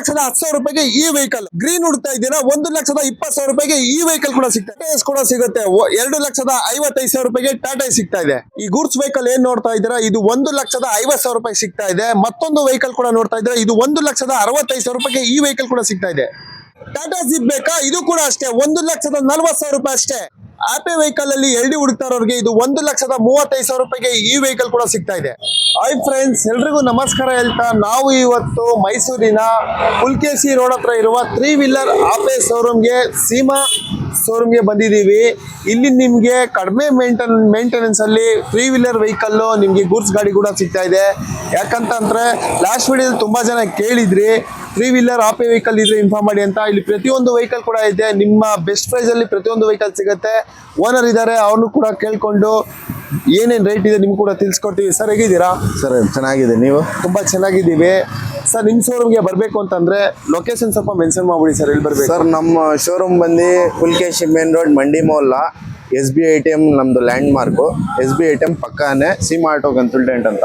ಲಕ್ಷದ ಹತ್ತು ಸಾವಿರ ರೂಪಾಯಿಗೆ ಈ ವೆಹಿಕಲ್ ಗ್ರೀನ್ ಹುಡ್ತಾ ಇದ್ದೀರಾ? ಒಂದು ಲಕ್ಷದ ಇಪ್ಪತ್ತು ಸಾವಿರ ರೂಪಾಯಿಗೆ ಈ ವೆಹಿಕಲ್ ಕೂಡ ಸಿಗ್ತದೆ ಕೂಡ ಸಿಗುತ್ತೆ. ಎರಡು ಲಕ್ಷದ ಐವತ್ತೈದು ಸಾವಿರ ರೂಪಾಯಿಗೆ ಟಾಟಾ ಸಿಗ್ತಾ ಇದೆ. ಈ ಗೂಡ್ಸ್ ವೆಹಿಕಲ್ ಏನ್ ನೋಡ್ತಾ ಇದ್ದೀರಾ? ಇದು ಒಂದು ಲಕ್ಷದ ಐವತ್ತು ಸಾವಿರ ರೂಪಾಯಿ ಸಿಗ್ತಾ ಇದೆ. ಮತ್ತೊಂದು ವೆಹಿಕಲ್ ಕೂಡ ನೋಡ್ತಾ ಇದ್ದೀರಾ? ಇದು ಒಂದು ಲಕ್ಷದ ಅರವತ್ತೈದು ಸಾವಿರ ರೂಪಾಯಿಗೆ ಈ ವೆಹಿಕಲ್ ಕೂಡ ಸಿಗ್ತಾ ಇದೆ. ಟಾಟಾ ಜಿಪ್ ಬೇಕಾ? ಇದು ಕೂಡ ಅಷ್ಟೇ. ಒಂದು ಲಕ್ಷದ ನಲ್ವತ್ತು ಸಾವಿರ ರೂಪಾಯಿ ಅಷ್ಟೇ. ಆಪೆ ವೆಹಿಕಲ್ ಅಲ್ಲಿ ಎಲ್ಡಿ ಹುಡುಕ್ತಾ ಇರೋರಿಗೆ ಇದು ಒಂದು ಲಕ್ಷದ ಮೂವತ್ತೈದು ಸಾವಿರ ರೂಪಾಯಿಗೆ ಈ ವೆಹಿಕಲ್ ಕೂಡ ಸಿಗ್ತಾ ಇದೆ. ಹಾಯ್ ಫ್ರೆಂಡ್ಸ್ ಎಲ್ರಿಗೂ ನಮಸ್ಕಾರ ಹೇಳ್ತಾ, ನಾವು ಇವತ್ತು ಮೈಸೂರಿನ ಪುಲ್ಕೇಸಿ ರೋಡ್ ಹತ್ರ ಇರುವ ತ್ರೀ ವೀಲರ್ ಆಪೆ ಶೋರೂಮ್ಗೆ ಸೀಮಾ ಶೋರೂಮ್ಗೆ ಬಂದಿದ್ದೀವಿ. ಇಲ್ಲಿ ನಿಮಗೆ ಕಡಿಮೆ ಮೇಂಟೆನ್ ಮೇಂಟೆನೆನ್ಸ್ ಅಲ್ಲಿ ತ್ರೀ ವೀಲರ್ ವೆಹಿಕಲ್ ನಿಮಗೆ ಗೂಡ್ಸ್ ಗಾಡಿ ಕೂಡ ಸಿಗ್ತಾ ಇದೆ. ಯಾಕಂತಂದ್ರೆ ಲಾಸ್ಟ್ ವೀಡಿಯೋದಲ್ಲಿ ತುಂಬಾ ಜನ ಕೇಳಿದ್ರಿ ತ್ರೀ ವೀಲರ್ ಆಪೆ ವೆಹಿಕಲ್ ಇದ್ರೆ ಇನ್ಫಾರ್ಮ್ ಮಾಡಿ ಅಂತ. ಇಲ್ಲಿ ಪ್ರತಿಯೊಂದು ವೆಹಿಕಲ್ ಕೂಡ ಇದೆ. ನಿಮ್ಮ ಬೆಸ್ಟ್ ಪ್ರೈಸ್ ಅಲ್ಲಿ ಪ್ರತಿಯೊಂದು ವೆಹಿಕಲ್ ಸಿಗುತ್ತೆ. ಓನರ್ ಇದ್ದಾರೆ ಅವ್ರನ್ನು ಕೂಡ ಕೇಳ್ಕೊಂಡು ಏನೇನು ರೇಟ್ ಇದೆ ನಿಮ್ಗೆ ಕೂಡ ತಿಳಿಸ್ಕೊಡ್ತೀವಿ. ಸರ್ ಹೇಗಿದ್ದೀರಾ? ಸರ್ ಚೆನ್ನಾಗಿದೆ. ನೀವು? ತುಂಬ ಚೆನ್ನಾಗಿದ್ದೀವಿ. ಸರ್ ನಿಮ್ಮ ಶೋರೂಮ್ಗೆ ಬರಬೇಕು ಅಂತಂದರೆ ಲೊಕೇಶನ್ ಸ್ವಲ್ಪ ಮೆನ್ಷನ್ ಮಾಡ್ಬಿಡಿ ಸರ್ ಎಲ್ಲಿ ಬರಬೇಕು? ಸರ್ ನಮ್ಮ ಶೋರೂಮ್ ಬಂದು Pulakeshi main road Mandi Molla S B I T M ನಮ್ಮದು landmark S B I T M ಪಕ್ಕಾನೆ SIM consultant ಅಂತ.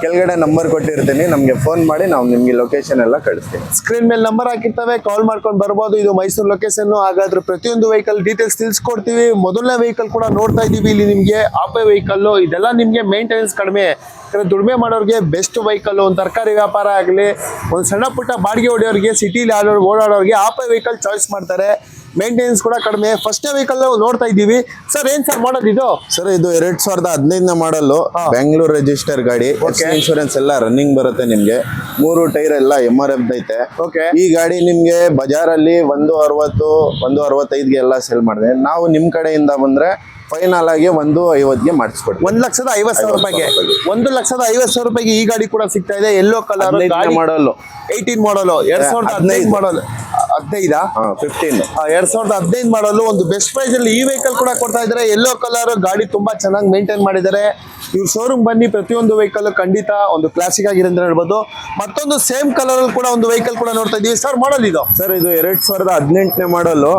ಕೆಳಗಡೆ ನಂಬರ್ ಕೊಟ್ಟಿರ್ತೀನಿ, ನಮಗೆ ಫೋನ್ ಮಾಡಿ ನಾವು ನಿಮಗೆ ಲೊಕೇಶನ್ ಎಲ್ಲ ಕಳಿಸ್ತೀವಿ ಸ್ಕ್ರೀನ್ ಮೇಲೆ ನಂಬರ್ ಹಾಕಿರ್ತವೆ ಕಾಲ್ ಮಾಡ್ಕೊಂಡು ಬರ್ಬೋದು. ಇದು ಮೈಸೂರು ಲೊಕೇಶನ್ ಹಾಗಾದ್ರೆ ಪ್ರತಿಯೊಂದು ವೆಹಿಕಲ್ ಡೀಟೇಲ್ಸ್ ತಿಳಿಸ್ಕೊಡ್ತೀವಿ. ಮೊದಲನೇ ವೆಹಿಕಲ್ ಕೂಡ ನೋಡ್ತಾ ಇದ್ದೀವಿ ಇಲ್ಲಿ ನಿಮಗೆ. ಆಪೆ ವೆಹಿಕಲ್ ಇದೆಲ್ಲ ನಿಮಗೆ ಮೇಂಟೆನೆನ್ಸ್ ಕಡಿಮೆ. ಯಾಕಂದ್ರೆ ದುಡಿಮೆ ಮಾಡೋರಿಗೆ ಬೆಸ್ಟ್ ವೆಹಿಕಲ್ ಒಂದು ತರಕಾರಿ ವ್ಯಾಪಾರ ಆಗಲಿ, ಒಂದು ಸಣ್ಣ ಪುಟ್ಟ ಬಾಡಿಗೆ ಹೊಡೆಯೋರಿಗೆ ಸಿಟಿಲಿ ಆಡೋರು ಓಡಾಡೋರಿಗೆ ಆಪೆ ವೆಹಿಕಲ್ ಚಾಯ್ಸ್ ಮಾಡ್ತಾರೆ. ಮೇಂಟೆನೆನ್ಸ್ ಕೂಡ ಕಡಿಮೆ. ಫಸ್ಟ್ ವೆಹಿಕಲ್ ನೋಡ್ತಾ ಇದ್ದೀವಿ. ಸರ್ ಏನ್ ಸರ್ ಮಾಡೋದು ಇದು? ಸರ್ ಇದು ಎರಡ್ ಸಾವಿರದ ಹದಿನೈದನೇ ಮಾಡಲು ಬೆಂಗಳೂರು ರಿಜಿಸ್ಟರ್ ಗಾಡಿ ಇನ್ಶೂರೆನ್ಸ್ ಎಲ್ಲ ರನ್ನಿಂಗ್ ಬರುತ್ತೆ ನಿಮ್ಗೆ. ಮೂರು ಟೈರ್ ಎಲ್ಲ ಎಂ ಆರ್ ಎಫ್ ಐತೆ. ಓಕೆ ಈ ಗಾಡಿ ನಿಮ್ಗೆ ಬಜಾರಲ್ಲಿ ಒಂದು ಅರವತ್ತು ಒಂದು ಅರವತ್ತೈದ್ಗೆ ಎಲ್ಲ ಸೆಲ್ ಮಾಡಿದೆ. ನಾವು ನಿಮ್ ಕಡೆಯಿಂದ ಬಂದ್ರೆ ಫೈನಲ್ ಆಗಿ ಒಂದು ಐವತ್ಗೆ ಮಾಡಿಸ್ಕೊಡ್ತೀವಿ. ಒಂದ್ ಲಕ್ಷದ ಐವತ್ ಸಾವಿರ ರೂಪಾಯಿಗೆ. ಒಂದು ಲಕ್ಷದ ಐವತ್ ಸಾವಿರ ರೂಪಾಯಿಗೆ ಈ ಗಾಡಿ ಕೂಡ ಸಿಗ್ತಾ ಇದೆ. ಎಲ್ಲೋ ಕಲರ್ ಮಾಡಲ್ ಏಯ್ಟೀನ್ ಮಾಡಲು ಎರಡ್ ಸಾವಿರದ ಹದಿನೈದು. ಮಾಡಲ್ ಹದಿನೈದಾ? ಫಿಫ್ಟೀನ್ ಎರಡ್ ಸಾವಿರದ ಹದಿನೈದು ಮಾಡಲು ಒಂದು ಬೆಸ್ಟ್ ಪ್ರೈಸ್ ಅಲ್ಲಿ ಈ ವೆಹಿಕಲ್ ಕೂಡ ಕೊಡ್ತಾ ಇದ್ದಾರೆ. ಎಲ್ಲೋ ಕಲರ್ ಗಾಡಿ ತುಂಬಾ ಚೆನ್ನಾಗಿ ಮೇಂಟೈನ್ ಮಾಡಿದ್ದಾರೆ. ಇವ್ರ ಶೋರೂಮ್ ಬನ್ನಿ ಪ್ರತಿಯೊಂದು ವೆಹಿಕಲ್ ಖಂಡಿತ ಒಂದು ಕ್ಲಾಸಿಕ್ ಆಗಿದೆ ಅಂತ ಹೇಳ್ಬೋದು. ಮತ್ತೊಂದು ಸೇಮ್ ಕಲರ್ ಅಲ್ಲಿ ಕೂಡ ಒಂದು ವೆಹಿಕಲ್ ಕೂಡ ನೋಡ್ತಾ ಇದೀವಿ. ಸರ್ ಮಾಡಲ್ ಇದು? ಸರ್ ಇದು ಎರಡ್ ಸಾವಿರದ ಹದಿನೆಂಟನೇ ಮಾಡಲು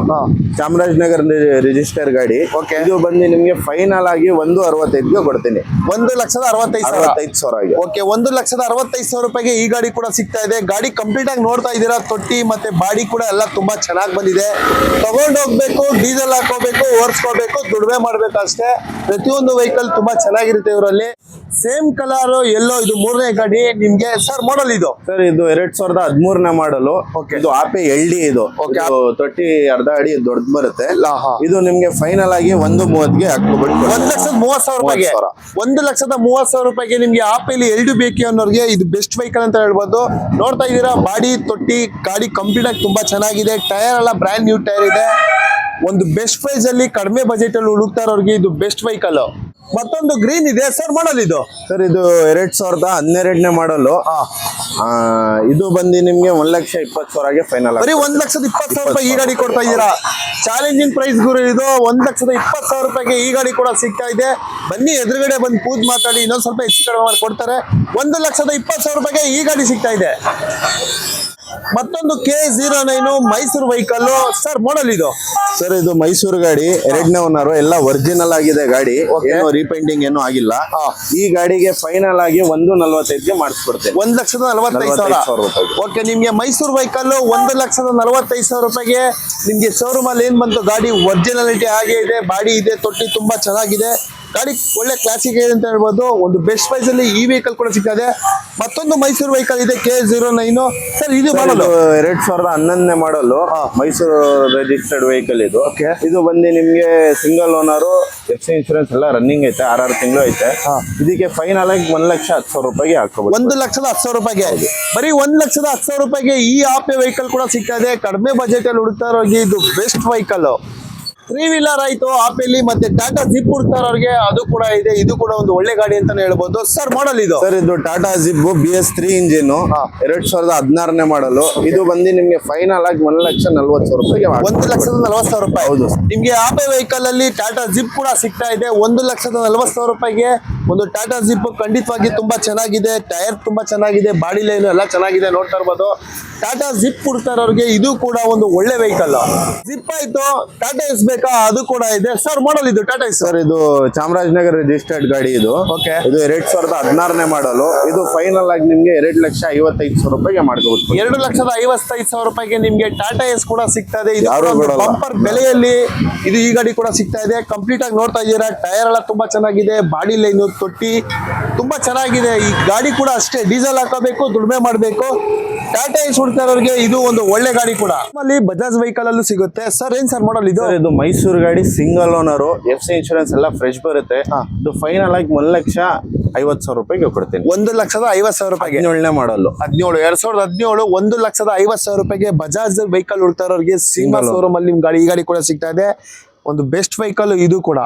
ಚಾಮರಾಜನಗರ ರಿಜಿಸ್ಟರ್ ಗಾಡಿ. ಓಕೆ ಇದು ಬಂದು ನಿಮಗೆ ಫೈನಲ್ ಆಗಿ ಒಂದು ಅರವತ್ತೈದ್ಗೆ ಕೊಡ್ತೀನಿ. ಒಂದು ಲಕ್ಷದ ಅರವತ್ತೈದು ಸಾವಿರ? ಸಾವಿರ ಆಗಿ ಓಕೆ ಒಂದು ಲಕ್ಷದ ಅರವತ್ತೈದು ಸಾವಿರ ರೂಪಾಯಿಗೆ ಈ ಗಾಡಿ ಕೂಡ ಸಿಗ್ತಾ ಇದೆ. ಗಾಡಿ ಕಂಪ್ಲೀಟ್ ಆಗಿ ನೋಡ್ತಾ ಇದ್ದೀರಾ? ತೊಟ್ಟಿ ಮತ್ತೆ ಬಾಡಿ ಕೂಡ ಎಲ್ಲ ತುಂಬಾ ಚೆನ್ನಾಗಿ ಬಂದಿದೆ. ತಗೊಂಡ್ ಹೋಗ್ಬೇಕು, ಡೀಸೆಲ್ ಹಾಕೋಬೇಕು ಓಡಿಸ್ಕೋಬೇಕು ದುಡಿಮೆ ಮಾಡ್ಬೇಕು ಅಷ್ಟೇ. ಪ್ರತಿಯೊಂದು ವೆಹಿಕಲ್ ತುಂಬಾ ಚೆನ್ನಾಗಿರುತ್ತೆ ಇವರಲ್ಲಿ. ಸೇಮ್ ಕಲರ್ ಎಲ್ಲೋ ಇದು ಮೂರನೇ ಗಾಡಿ ನಿಮ್ಗೆ ಸರ್ ಮಾಡಲ್ ಇದು? ಸರ್ ಇದು ಎರಡ್ ಸಾವಿರದ ಹದಿಮೂರನೇ ಮಾಡಲು. ಇದು ಆಪೆ ಎಲ್ ಡಿ ಇದು. ತೊಟ್ಟಿ ಅರ್ಧ ಅಡಿ ದೊಡ್ಡ ಬರುತ್ತೆ. ಇದು ನಿಮ್ಗೆ ಫೈನಲ್ ಆಗಿ ಒಂದು ಮೂವತ್ಗೆ ಹಾಕ್ಬಿಟ್ಟು ಒಂದ್ ಲಕ್ಷದ ಮೂವತ್ ಸಾವಿರ ರೂಪಾಯಿಗೆ. ಒಂದು ಲಕ್ಷದ ಮೂವತ್ ಸಾವಿರ ರೂಪಾಯಿಗೆ ನಿಮ್ಗೆ ಆಪೇಲಿ ಎಲ್ಡು ಬೇಕು ಅನ್ನೋರಿಗೆ ಇದು ಬೆಸ್ಟ್ ವೆಹಿಕಲ್ ಅಂತ ಹೇಳ್ಬೋದು. ನೋಡ್ತಾ ಇದ್ದೀರಾ ಬಾಡಿ ತೊಟ್ಟಿ ಗಾಡಿ ಕಂಪ್ಲೀಟ್ ಆಗಿ ತುಂಬಾ ಚೆನ್ನಾಗಿದೆ. ಟೈರ್ ಎಲ್ಲ ಬ್ರ್ಯಾಂಡ್ ನ್ಯೂ ಟೈರ್ ಇದೆ. ಒಂದು ಬೆಸ್ಟ್ ಪ್ರೈಸ್ ಅಲ್ಲಿ ಕಡಿಮೆ ಬಜೆಟ್ ಅಲ್ಲಿ ಹುಡುಕ್ತಾ ಇರೋರಿಗೆ ಇದು ಬೆಸ್ಟ್ ವೆಹಿಕಲ್ ಮತ್ತೊಂದು ಗ್ರೀನ್ ಇದೆ. ಸರ್ ಮಾಡಲ್ ಇದು? ಸರ್ ಇದು ಎರಡ್ ಸಾವಿರದ ಹನ್ನೆರಡನೇ ಮಾಡಲು ಇದು ಬಂದು ನಿಮ್ಗೆ ಒಂದ್ ಲಕ್ಷ ಇಪ್ಪತ್ತು ಸಾವಿರಗೆ ಫೈನಲ್ ಬರೀ ಒಂದ್ ಲಕ್ಷದ ಇಪ್ಪತ್ತು ಸಾವಿರ ರೂಪಾಯಿ ಈ ಗಾಡಿ ಕೊಡ್ತಾ ಇದ್ದೀರಾ? ಚಾಲೆಂಜಿಂಗ್ ಪ್ರೈಸ್ ಗುರು ಇದು. ಒಂದ್ ಲಕ್ಷದ ಇಪ್ಪತ್ತು ಸಾವಿರ ರೂಪಾಯಿಗೆ ಈ ಗಾಡಿ ಕೂಡ ಸಿಗ್ತಾ ಇದೆ. ಬನ್ನಿ ಎದುರುಗಡೆ ಬಂದು ಕೂತ್ ಮಾತಾಡಿ. ಇನ್ನೊಂದ್ ಸ್ವಲ್ಪ ಹೆಚ್ಚು ಕಡಿಮೆ ಮಾಡಿ ಕೊಡ್ತಾರೆ. ಒಂದು ಲಕ್ಷದ ಇಪ್ಪತ್ತು ಸಾವಿರ ರೂಪಾಯಿಗೆ ಈ ಗಾಡಿ ಸಿಗ್ತಾ ಇದೆ. ಮತ್ತೊಂದು K zero nine Mysuru vehicle sir model ಇದು. ಸರ್ ಇದು ಮೈಸೂರು ಗಾಡಿ ಎರಡನೇ ಓನರ್ ಎಲ್ಲ ಒರಿಜಿನಲ್ ಆಗಿದೆ ಗಾಡಿ. ಏನು ರೀಪೇಂಟಿಂಗ್ ಏನು ಆಗಿಲ್ಲ. ಈ ಗಾಡಿಗೆ ಫೈನಲ್ ಆಗಿ ಒಂದು ನಲ್ವತ್ತೈದ್ಗೆ ಮಾಡಿಸ್ಕೊಡ್ತೇವೆ ಒಂದ್ ಲಕ್ಷದ ನಲವತ್ತೈದು ಸಾವಿರ. ಓಕೆ ನಿಮ್ಗೆ ಮೈಸೂರು ವೆಹಿಕಲ್ ಒಂದು ಲಕ್ಷದ ನಲವತ್ತೈದು ಸಾವಿರ ರೂಪಾಯಿಗೆ ನಿಮ್ಗೆ ಶೋರೂಮ್ ಅಲ್ಲಿ ಏನ್ ಬಂತು? ಗಾಡಿ ಒರಿಜಿನಾಲಿಟಿ ಹಾಗೆ ಇದೆ ಬಾಡಿ ಇದೆ ತೊಟ್ಟಿ ತುಂಬಾ ಚೆನ್ನಾಗಿದೆ. ಗಾಡಿ ಒಳ್ಳೆ ಕ್ಲಾಸಿಕ್ ಇದೆ ಅಂತ ಹೇಳ್ಬೋದು. ಒಂದು ಬೆಸ್ಟ್ ಪ್ರೈಸ್ ಅಲ್ಲಿ ಈ ವೆಹಿಕಲ್ ಕೂಡ ಸಿಗ್ತದೆ. ಮತ್ತೊಂದು ಮೈಸೂರು ವೆಹಿಕಲ್ ಇದೆ ಕೆ ಜೀರೋ ನೈನು ಸರ್ ಇದು ಮಾಡಲು ಎರಡ್ ಸಾವಿರದ ಹನ್ನೊಂದನೇ ಮಾಡಲು ಮೈಸೂರು ರಿಜಿಸ್ಟರ್ಡ್ ವೆಹಿಕಲ್ ಇದು. ಇದು ಬಂದು ನಿಮ್ಗೆ single owner F C insurance ಎಲ್ಲ ರನ್ನಿಂಗ್ ಐತೆ ಆರಾರು ತಿಂಗಳು ಐತೆ. ಇದಕ್ಕೆ ಫೈನಲ್ ಆಗಿ ಒಂದ್ ಲಕ್ಷ ಹತ್ತು ಸಾವಿರ ರೂಪಾಯಿಗೆ ಹಾಕಬಹುದು ಒಂದು ಲಕ್ಷದ ಹತ್ತು ಸಾವಿರ ರೂಪಾಯಿಗೆ? ಬರೀ ಒಂದ್ ಲಕ್ಷದ ಹತ್ತು ಸಾವಿರ ರೂಪಾಯಿಗೆ ಈ ಆಪೆ ವೆಹಿಕಲ್ ಕೂಡ ಸಿಗ್ತದೆ ಕಡಿಮೆ ಬಜೆಟ್ ಅಲ್ಲಿ ಹುಡುಕ್ತಾ ಇರೋ ಇದು ಬೆಸ್ಟ್ ವೆಹಿಕಲ್ ತ್ರೀ ವೀಲರ್ ಆಯ್ತು ಆಪೆಲಿ ಮತ್ತೆ ಟಾಟಾ ಜಿಪ್ ಕೊಡ್ತಾರ ಅವ್ರಿಗೆ ಅದು ಕೂಡ ಇದೆ ಇದು ಕೂಡ ಒಂದು ಒಳ್ಳೆ ಗಾಡಿ ಅಂತಾನೆ ಹೇಳ್ಬೋದು. ಸರ್ ಮಾಡಲ್ ಇದು? ಸರ್ ಇದು Tata Zip B S three engine ಎರಡ್ ಸಾವಿರದ ಹದಿನಾರನೇ ಮಾಡಲು ಇದು ಬಂದು ನಿಮ್ಗೆ ಫೈನಲ್ ಆಗಿ ಒಂದ್ ಲಕ್ಷ ನಲ್ವತ್ತು ಸಾವಿರ ರೂಪಾಯಿಗೆ ಒಂದು ಲಕ್ಷದ ನಲ್ವತ್ತು ಸಾವಿರ ರೂಪಾಯಿ. ಹೌದು. ನಿಮ್ಗೆ ಆಪೆ ವೆಹಿಕಲ್ ಅಲ್ಲಿ ಟಾಟಾ ಜಿಪ್ ಕೂಡ ಸಿಗ್ತಾ ಇದೆ ಒಂದು ಲಕ್ಷದ ನಲವತ್ತು ಸಾವಿರ ರೂಪಾಯಿಗೆ. ಒಂದು ಟಾಟಾ ಜಿಪ್ ಖಂಡಿತವಾಗಿ ತುಂಬಾ ಚೆನ್ನಾಗಿದೆ ಟೈರ್ ತುಂಬಾ ಚೆನ್ನಾಗಿದೆ ಬಾಡಿ ಲೈನ್ ಎಲ್ಲ ಚೆನ್ನಾಗಿದೆ ನೋಡ್ತಾ ಇರ್ಬೋದು. ಟಾಟಾ ಜಿಪ್ ಹುಡ್ತಾ ಇರೋರಿಗೆ ಇದು ಕೂಡ ಒಂದು ಒಳ್ಳೆ ವೆಹಿಕಲ್ ಜಿಪ್ ಆಯ್ತು ಟಾಟಾ ಎಸ್ ಬೇಕಾ? ಅದು ಕೂಡ ಇದೆ. ಸರ್ ಮಾಡಲ್ ಇದು ಟಾಟಾ ಎಸ್ ಸರ್ ಇದು ಚಾಮರಾಜನಗರ ರಿಜಿಸ್ಟರ್ಡ್ ಗಾಡಿ ಇದು. ಓಕೆ ಇದು ಎರಡ್ ಸಾವಿರದ ಹದಿನಾರನೇ ಮಾಡಲು ಇದು ಫೈನಲ್ ಆಗಿ ನಿಮ್ಗೆ ಎರಡು ಲಕ್ಷ ಐವತ್ತೈದು ಸಾವಿರ ರೂಪಾಯಿಗೆ ಮಾಡ್ಕೋಬಹುದು ಎರಡು ಲಕ್ಷದ ಐವತ್ತೈದು ಸಾವಿರ ರೂಪಾಯಿಗೆ ನಿಮ್ಗೆ ಟಾಟಾ ಎಸ್ ಕೂಡ ಸಿಗ್ತಾ ಇದೆ ಇದು ಬಂಪರ್ ಬೆಲೆಯಲ್ಲಿ ಇದು ಈ ಗಾಡಿ ಕೂಡ ಸಿಗ್ತಾ ಇದೆ. ಕಂಪ್ಲೀಟ್ ಆಗಿ ನೋಡ್ತಾ ಇದ್ದೀರಾ? ಟೈರ್ ಎಲ್ಲ ತುಂಬಾ ಚೆನ್ನಾಗಿದೆ. ಬಾಡಿ ಲೈನ್ ತೊಟ್ಟಿ ತುಂಬಾ ಚೆನ್ನಾಗಿದೆ. ಈ ಗಾಡಿ ಕೂಡ ಅಷ್ಟೇ. ಡೀಸೆಲ್ ಹಾಕೋಬೇಕು ದುಡಿಮೆ ಮಾಡಬೇಕು. ಟಾಟಾ ಎಸ್ ಹುಡ್ತಾ ಇದು ಒಂದು ಒಳ್ಳೆ ಗಾಡಿ ಕೂಡ. ನಮ್ಮಲ್ಲಿ ಬಜಾಜ್ ವೆಹಿಕಲ್ ಅಲ್ಲೂ ಸಿಗುತ್ತೆ. ಸರ್ ಏನ್ ಸರ್ ಮಾಡಲ್ ಇದು? ಇದು ಮೈಸೂರು ಗಾಡಿ single owner F C insurance ಎಲ್ಲ ಫ್ರೆಶ್ ಬರುತ್ತೆ. ಇದು ಫೈನಲ್ ಆಗಿ ಒಂದ್ ಲಕ್ಷ ಐವತ್ತು ಸಾವಿರ ರೂಪಾಯಿಗೆ ಕೊಡ್ತೀನಿ. ಒಂದು ಲಕ್ಷದ ಐವತ್ ಸಾವಿರ ರೂಪಾಯಿಗೆ. ಹದಿನೇಳನೇ ಮಾಡಲು ಹದಿನೇಳು ಎರಡ್ ಸಾವಿರದ ಹದಿನೇಳು ಒಂದು ಲಕ್ಷದ ಐವತ್ ಸಾವಿರ ರೂಪಾಯಿಗೆ ಬಜಾಜ್ ವೆಹಿಕಲ್ ಹುಡ್ತಾ ಇರೋರಿಗೆ ಸಿಂಗಲ್. ಶೋರೂಮ್ ಅಲ್ಲಿ ನಿಮ್ ಗಾಡಿ ಈ ಗಾಡಿ ಕೂಡ ಸಿಗ್ತಾ ಇದೆ. ಒಂದು ಬೆಸ್ಟ್ ವೆಹಿಕಲ್ ಇದು ಕೂಡ.